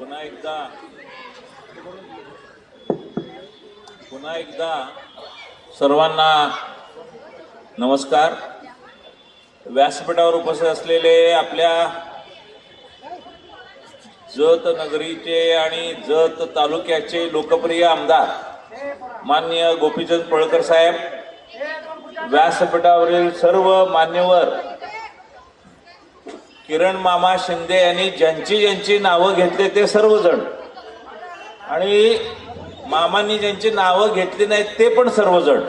पुन्हा एकदा. पुन्हा एकदा सर्वांना नमस्कार. व्यासपीठावर उपस्थित असलेले आपल्या जत नगरीचे आणि जत तालुक्याचे लोकप्रिय आमदार मान्य गोपीचंद पळकर साहेब व्यासपीठावरील सर्व मान्यवर किरण मामा शिंदे यांनी ज्यांची ज्यांची नावं घेतले ते सर्वजण. आणि मामांनी ज्यांची नावं घेतली नाहीत ते पण सर्वजण.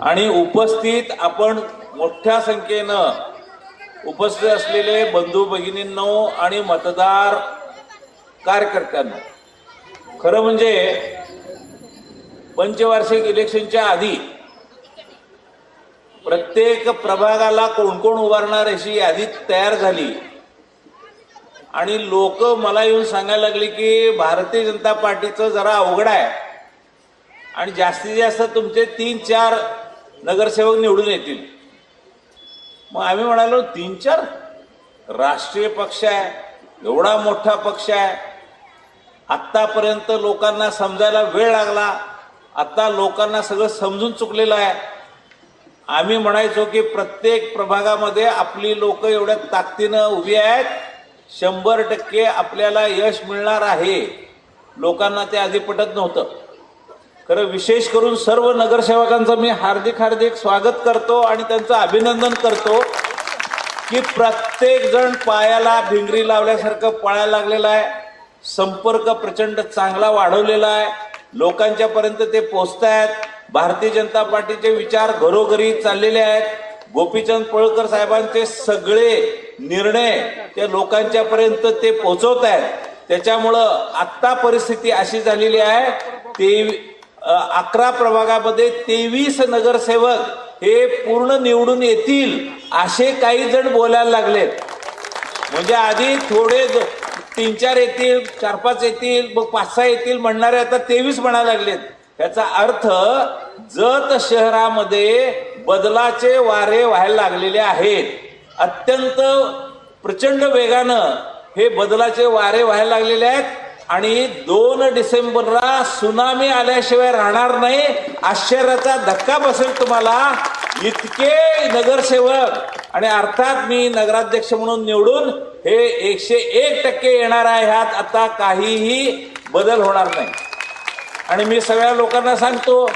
आणि उपस्थित आपण मोठ्या संख्येनं उपस्थित असलेले बंधू भगिनींनो आणि मतदार कार्यकर्त्यांना. खरं म्हणजे पंचवार्षिक इलेक्शनच्या आधी प्रत्येक प्रभागाला कोण कोण उभारणार अशी यादी तयार झाली. आणि लोक मला येऊन सांगायला लागले की भारतीय जनता पार्टीचं जरा अवघड आहे. आणि जास्तीत जास्त तुमचे तीन चार नगरसेवक निवडून येतील. मग आम्ही म्हणालो तीन चार? राष्ट्रीय पक्ष आहे एवढा मोठा पक्ष आहे. आत्तापर्यंत लोकांना समजायला वेळ लागला. आत्ता लोकांना सगळं समजून चुकलेलं आहे. आम्ही म्हणायचो की प्रत्येक प्रभागामध्ये आपली लोक एवढ्या ताकदीनं उभी आहेत. शंभर टक्के आपल्याला यश मिळणार आहे. लोकांना ते आधी पटत नव्हतं. खरं विशेष करून सर्व नगरसेवकांचं मी हार्दिक हार्दिक स्वागत करतो आणि त्यांचं अभिनंदन करतो की प्रत्येक जण पायाला भिंगरी लावल्यासारखं पळायला लागलेला आहे. संपर्क प्रचंड चांगला वाढवलेला आहे. लोकांच्या पर्यंत ते पोचत आहेत भारतीय जनता पार्टीचे विचार घरोघरी चाललेले आहेत. गोपीचंद पळकर साहेबांचे सगळे निर्णय ते लोकांच्या पर्यंत ते पोहोचवत आहेत. त्याच्यामुळं आत्ता परिस्थिती अशी झालेली आहे. ते अकरा प्रभागामध्ये तेवीस नगरसेवक हे पूर्ण निवडून येतील असे काही जण बोलायला लागलेत. म्हणजे आधी थोडे तीन चार येतील चार पाच येतील मग पाच सहा येतील म्हणणारे आता तेवीस म्हणायला लागलेत. याचा अर्थ जत शहरामध्ये बदलाचे वारे व्हायला लागलेले आहेत. अत्यंत प्रचंड वेगानं हे बदलाचे वारे व्हायला लागलेले आहेत आणि दोन डिसेंबरला सुनामी आल्याशिवाय राहणार नाही आश्चर्याचा धक्का बसेल तुम्हाला. इतके नगरसेवक आणि अर्थात मी नगराध्यक्ष म्हणून निवडून हे एकशे एक टक्के येणार आहे ह्यात आता काहीही बदल होणार नाही. आणि मी सगळ्या लोकांना सांगतो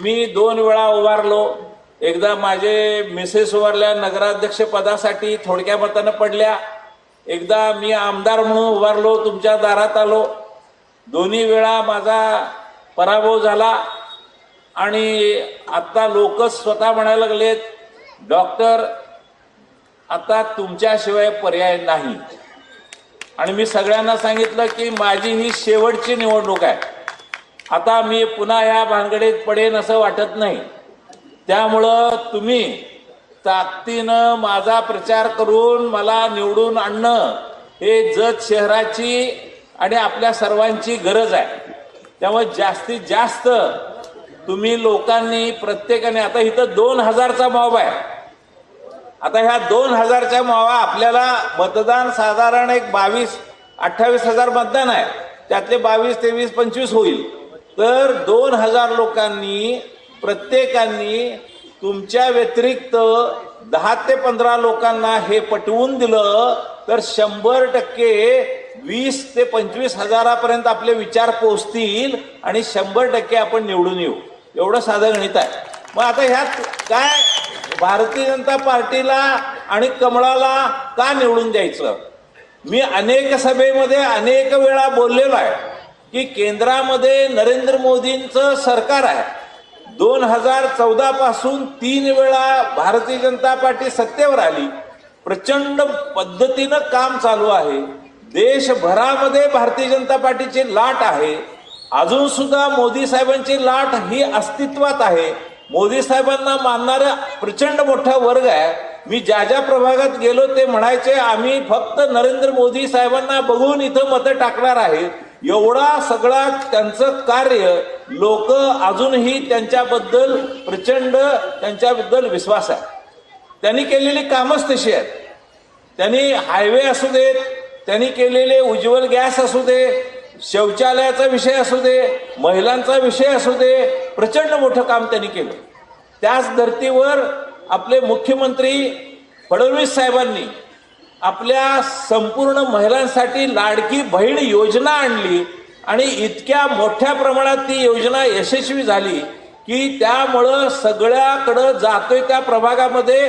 मी दोन वेळा उभारलो. एकदा माझे मिसेस उभारल्या नगराध्यक्ष पदासाठी थोडक्या मतानं पडल्या. एकदा मी आमदार म्हणून उभारलो तुमच्या दारात आलो. दोन्ही वेळा माझा पराभव झाला. आणि आत्ता लोक स्वतः म्हणायला लागलेत डॉक्टर आता तुमच्याशिवाय पर्याय नाही. आणि मी सगळ्यांना सांगितलं की माझी ही शेवटची निवडणूक आहे. आता मी पुन्हा ह्या भानगडीत पडेन असं वाटत नाही. त्यामुळं तुम्ही ताकदीनं माझा प्रचार करून मला निवडून आणणं हे जत शहराची आणि आपल्या सर्वांची गरज आहे. त्यामुळे जास्तीत जास्त तुम्ही लोकांनी प्रत्येकाने आता इथं दोन हजारचा मॉब आहे. आता ह्या दोन हजारच्या मावा आपल्याला मतदान साधारण एक बावीस अठ्ठावीस हजार मतदान आहे. त्यातले बावीस तेवीस पंचवीस होईल. तर दोन हजार लोकांनी प्रत्येकांनी तुमच्या व्यतिरिक्त दहा ते पंधरा लोकांना हे पटवून दिलं तर शंभर टक्के वीस ते पंचवीस हजारापर्यंत आपले विचार पोचतील आणि शंभर टक्के आपण निवडून येऊ. एवढं साधं गणित आहे. मग आता ह्यात काय? भारतीय जनता पार्टीला आणि कमळाला का निवडून द्यायचं? मी अनेक सभेमध्ये अनेक वेळा बोललेलो आहे. की केंद्रामध्ये नरेंद्र मोदींचं सरकार आहे. दोन हजार चौदा पासून तीन वेळा भारतीय जनता पार्टी सत्तेवर आली. प्रचंड पद्धतीनं काम चालू आहे. देशभरामध्ये भारतीय जनता पार्टीची लाट आहे. अजून सुद्धा मोदी साहेबांची लाट ही अस्तित्वात आहे. मोदी साहेबांना मानणारा प्रचंड मोठा वर्ग आहे. मी ज्या ज्या प्रभागात गेलो ते म्हणायचे आम्ही फक्त नरेंद्र मोदी साहेबांना बघून इथं मतं टाकणार आहेत एवढा सगळा त्यांचं कार्य लोक अजूनही त्यांच्याबद्दल प्रचंड त्यांच्याबद्दल विश्वास आहे. त्यांनी केलेली कामच तशी आहेत. त्यांनी हायवे असू देत त्यांनी केलेले उज्ज्वल गॅस असू दे शौचालयाचा विषय असू दे महिलांचा विषय असू दे प्रचंड मोठं काम त्यांनी केलं. त्याच धर्तीवर आपले मुख्यमंत्री फडणवीस साहेबांनी आपल्या संपूर्ण महिलांसाठी लाडकी बहीण योजना आणली आणि इतक्या मोठ्या प्रमाणात ती योजना यशस्वी झाली की त्यामुळं सगळ्याकडं जातोय त्या प्रभागामध्ये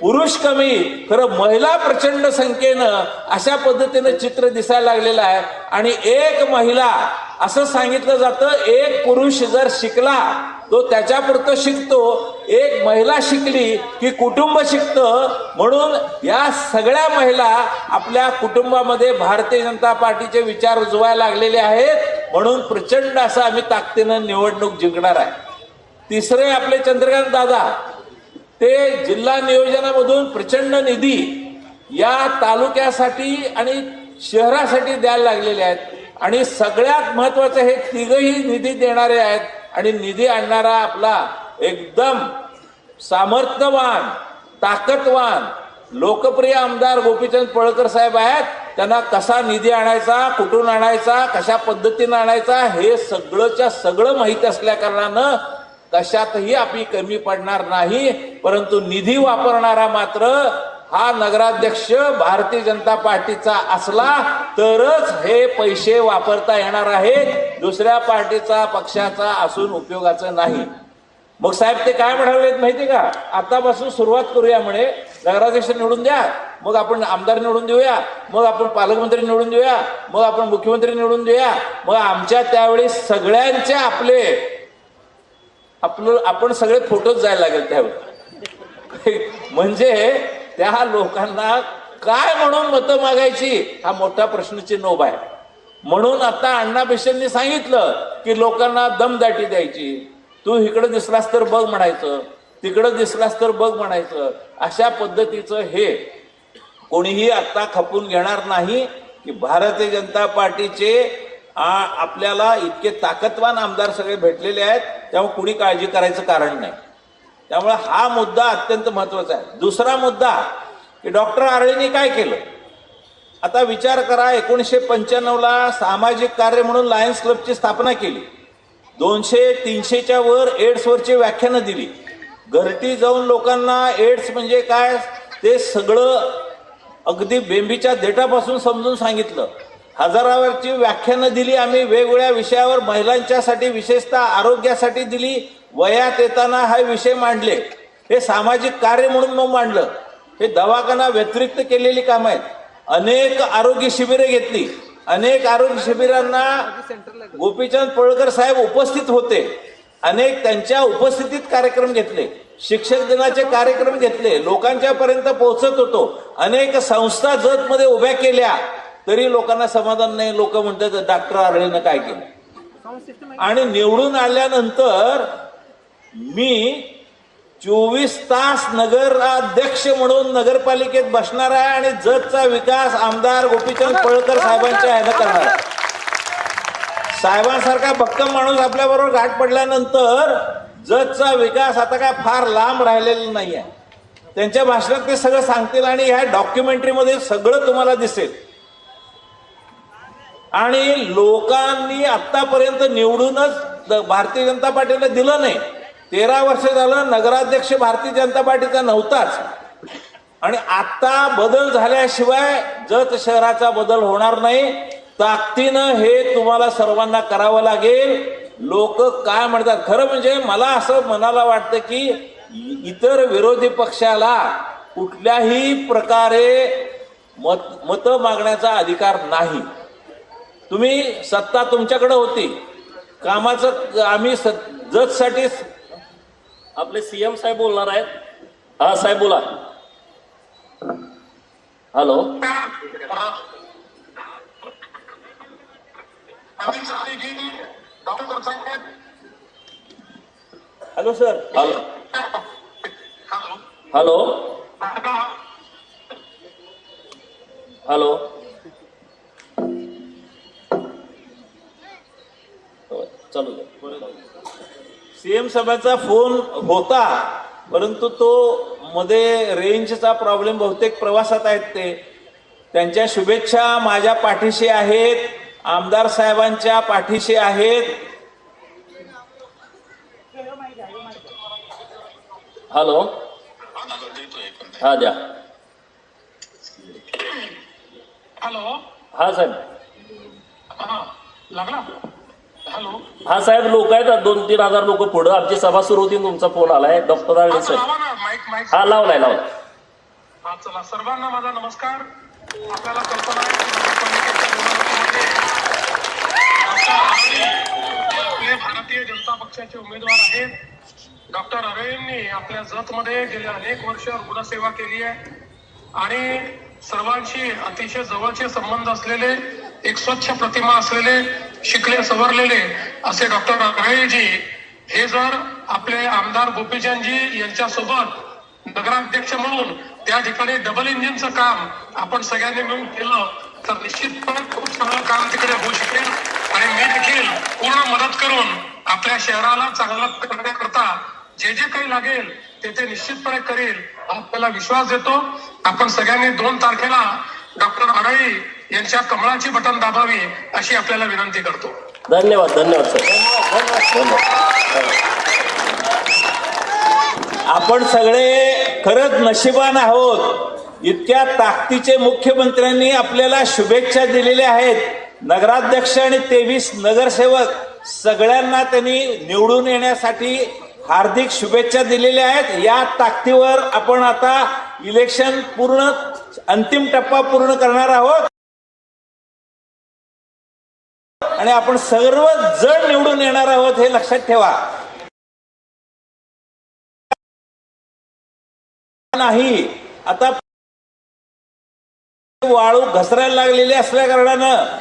पुरुष कमी खरं महिला प्रचंड संख्येनं अशा पद्धतीनं चित्र दिसायला लागलेलं आहे. आणि एक महिला असं सांगितलं जातं एक पुरुष जर शिकला तो त्याच्यापुरतं शिकतो. एक महिला शिकली की कुटुंब शिकतं. म्हणून या सगळ्या महिला आपल्या कुटुंबामध्ये भारतीय जनता पार्टीचे विचार रुजवायला लागलेले आहेत. म्हणून प्रचंड असं आम्ही ताकदीनं निवडणूक जिंकणार आहे. तिसरे आपले चंद्रकांत दादा ते जिल्हा नियोजनामधून प्रचंड निधी या तालुक्यासाठी आणि शहरासाठी द्यायला लागलेले आहेत. आणि सगळ्यात महत्वाचं हे तिघही निधी देणारे आहेत. आणि निधी आणणारा आपला एकदम सामर्थ्यवान ताकदवान लोकप्रिय आमदार गोपीचंद पळकर साहेब आहेत. त्यांना कसा निधी आणायचा कुठून आणायचा कशा पद्धतीनं आणायचा हे सगळंच्या सगळं माहीत असल्या कारणानं कशातही आपली कमी पडणार नाही. परंतु निधी वापरणारा मात्र हा नगराध्यक्ष भारतीय जनता पार्टीचा असला तरच हे पैसे वापरता येणार आहेत. दुसऱ्या पार्टीचा पक्षाचा असून उपयोगाचं नाही. मग साहेब ते काय म्हणाले माहिती का? आतापासून सुरुवात करूया म्हणे. नगराध्यक्ष निवडून द्या. मग आपण आमदार निवडून देऊया. मग आपण पालकमंत्री निवडून देऊया. मग आपण मुख्यमंत्री निवडून देऊया. मग आमच्या त्यावेळी सगळ्यांचे आपले आपलं आपण सगळे फोटोच जायला लागेल त्यावेळी. म्हणजे त्या लोकांना काय म्हणून मतं मागायची? हा मोठा प्रश्नचिन्ह उभा आहे. म्हणून आता अण्णा बेशेंनी सांगितलं की लोकांना दमदाटी द्यायची. तू इकडं दिसलास तर बघ म्हणायचं. तिकडं दिसलास तर बघ म्हणायचं. अशा पद्धतीचं हे. कोणीही आता खपून घेणार नाही की भारतीय जनता पार्टीचे आ, आपल्याला इतके ताकदवान आमदार सगळे भेटलेले आहेत त्यामुळे कुणी काळजी करायचं कारण नाही. त्यामुळे हा मुद्दा अत्यंत महत्त्वाचा आहे. दुसरा मुद्दा की डॉक्टर आरळींनी काय केलं? आता विचार करा एकोणीसशे पंच्याण्णवला सामाजिक कार्य म्हणून लायन्स क्लबची स्थापना केली. दोनशे तीनशेच्या वर एड्सवरची व्याख्यानं दिली. घरटी जाऊन लोकांना एड्स म्हणजे काय? ते सगळं अगदी बेंबीच्या देठापासून समजून सांगितलं. हजारावरची व्याख्यानं दिली आम्ही वेगवेगळ्या विषयावर महिलांच्यासाठी विशेषतः आरोग्यासाठी दिली. वयात येताना हा विषय मांडले. हे सामाजिक कार्य म्हणून मग मांडलं हे दवाखाना व्यतिरिक्त केलेली कामं आहेत. अनेक आरोग्य शिबिरे घेतली. अनेक आरोग्य शिबिरांना गोपीचंद पळकर साहेब उपस्थित होते. अनेक त्यांच्या उपस्थितीत कार्यक्रम घेतले. शिक्षक दिनाचे कार्यक्रम घेतले. लोकांच्या पर्यंत पोहोचत होतो. अनेक संस्था जतमध्ये उभ्या केल्या. तरी लोकांना समाधान नाही. लोक म्हणतात डॉक्टर आरळेनं काय केलं? आणि निवडून आल्यानंतर मी चोवीस तास नगराध्यक्ष म्हणून नगरपालिकेत बसणार आहे आणि जतचा विकास आमदार गोपीचंद पळकर साहेबांच्या ह्यानं करणार आहे. साहेबांसारखा भक्कम माणूस आपल्याबरोबर गाठ पडल्यानंतर जतचा विकास आता काय फार लांब राहिलेला नाही आहे त्यांच्या भाषणात ते सगळं सांगतील आणि ह्या डॉक्युमेंटरीमध्ये सगळं तुम्हाला दिसेल. आणि लोकांनी आतापर्यंत निवडूनच द- भारतीय जनता पार्टीला दिलं नाही. तेरा वर्ष झालं नगराध्यक्ष भारतीय जनता पार्टीचा नव्हताच. आणि आता बदल झाल्याशिवाय जत शहराचा बदल होणार नाही. ताकदीनं हे तुम्हाला सर्वांना करावं लागेल. लोक काय म्हणतात? खरं म्हणजे मला असं मनाला वाटतं की इतर विरोधी पक्षाला कुठल्याही प्रकारे मत मतं मागण्याचा अधिकार नाही. तुम्ही सत्ता तुमच्याकडे होती. कामाचं आम्ही जतसाठी आपले सीएम साहेब बोलणार आहेत. हा साहेब बोला. Hello. Hello sir. Hello. Hello. Hello. CM साहेबांचा फोन होता परंतु तो मध्ये रेंजचा प्रॉब्लेम बहुतेक प्रवासात आहेत ते. त्यांच्या शुभेच्छा माझ्या पाठीशी आहेत आमदार साहेबांच्या पाठीशी आहेत. हॅलो. हा द्या. हॅलो. हा साहेब. लागला? हा साहेब लोक आहेत दोन तीन हजार लोक पुढं. आमची सभा सुरू होती तुमचा फोन आलाय. डॉक्टर हा, साहेब हा लावलाय लावलाय. हा चला. सर्वांना माझा नमस्कार. आपल्याला कल्पना आहे भारतीय जनता पक्षाचे उमेदवार आहेत. डॉक्टर यांनी आपल्या जतमध्ये गेले अनेक वर्ष रुग्णसेवा केली आहे. आणि सर्वांशी अतिशय जवळचे संबंध असलेले एक स्वच्छ प्रतिमा असलेले शिकले सवरलेले असे डॉक्टर आरेजी हे जर आपले आमदार गोपीचंदजी यांच्यासोबत नगराध्यक्ष म्हणून त्या ठिकाणी डबल इंजिनचं काम आपण सगळ्यांनी मिळून केलं तर निश्चितपणे खूप चांगलं काम तिकडे होऊ शकेल. आणि मी देखील पूर्ण मदत करून आपल्या शहराला चांगलं करण्याकरता जे जे काही लागेल ते ते निश्चितपणे करेल आपल्याला विश्वास देतो. आपण सगळ्यांनी दोन तारखेला डॉक्टर अडाई यांच्या कमळाची बटन दाबावी अशी आपल्याला विनंती करतो. धन्यवाद धन्यवाद साहेब आपण सगळे खरंच नशिबान आहोत. इतक्या ताकदीचे मुख्यमंत्र्यांनी आपल्याला शुभेच्छा दिलेल्या आहेत. नगराध्यक्ष आणि तेवीस नगरसेवक सगळ्यांना त्यांनी निवडून येण्यासाठी हार्दिक शुभेच्छा दिलेल्या आहेत. या ताकदीवर आपण आता इलेक्शन पूर्ण अंतिम टप्पा पूर्ण करणार आहोत. आणि आपण सर्व जण निवडून येणार आहोत हे लक्षात ठेवा. नाही. आता वाळू घसरायला लागलेली असल्या कारणानं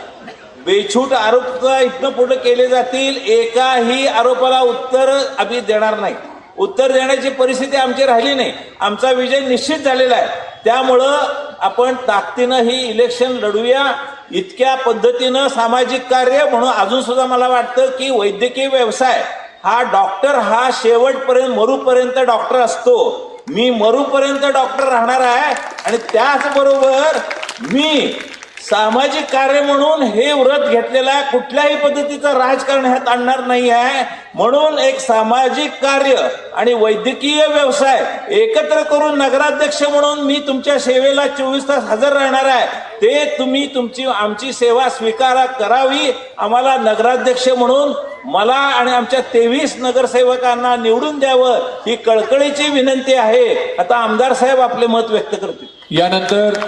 बेछूट आरोप इथनं पुढे केले जातील. एकाही आरोपाला उत्तर आम्ही देणार नाही. उत्तर देण्याची परिस्थिती आमची राहिली नाही. आमचा विजय निश्चित झालेला आहे. त्यामुळं आपण ताकदीनं ही इलेक्शन लढूया. इतक्या पद्धतीनं सामाजिक कार्य म्हणून अजून सुद्धा मला वाटतं की वैद्यकीय व्यवसाय हा डॉक्टर हा शेवटपर्यंत मरूपर्यंत डॉक्टर असतो. मी मरूपर्यंत डॉक्टर राहणार आहे आणि त्याचबरोबर मी सामाजिक कार्य म्हणून हे व्रत घेतलेलं आहे कुठल्याही पद्धतीचं राजकारण ह्यात आणणार नाही आहे. म्हणून एक सामाजिक कार्य आणि वैद्यकीय व्यवसाय एकत्र करून नगराध्यक्ष म्हणून मी तुमच्या सेवेला चोवीस तास हजर राहणार आहे. ते तुम्ही तुमची आमची सेवा स्वीकारा करावी. आम्हाला नगराध्यक्ष म्हणून मला आणि आमच्या तेवीस नगरसेवकांना निवडून द्यावं ही कळकळीची विनंती आहे. आता आमदार साहेब आपले मत व्यक्त करतील. यानंतर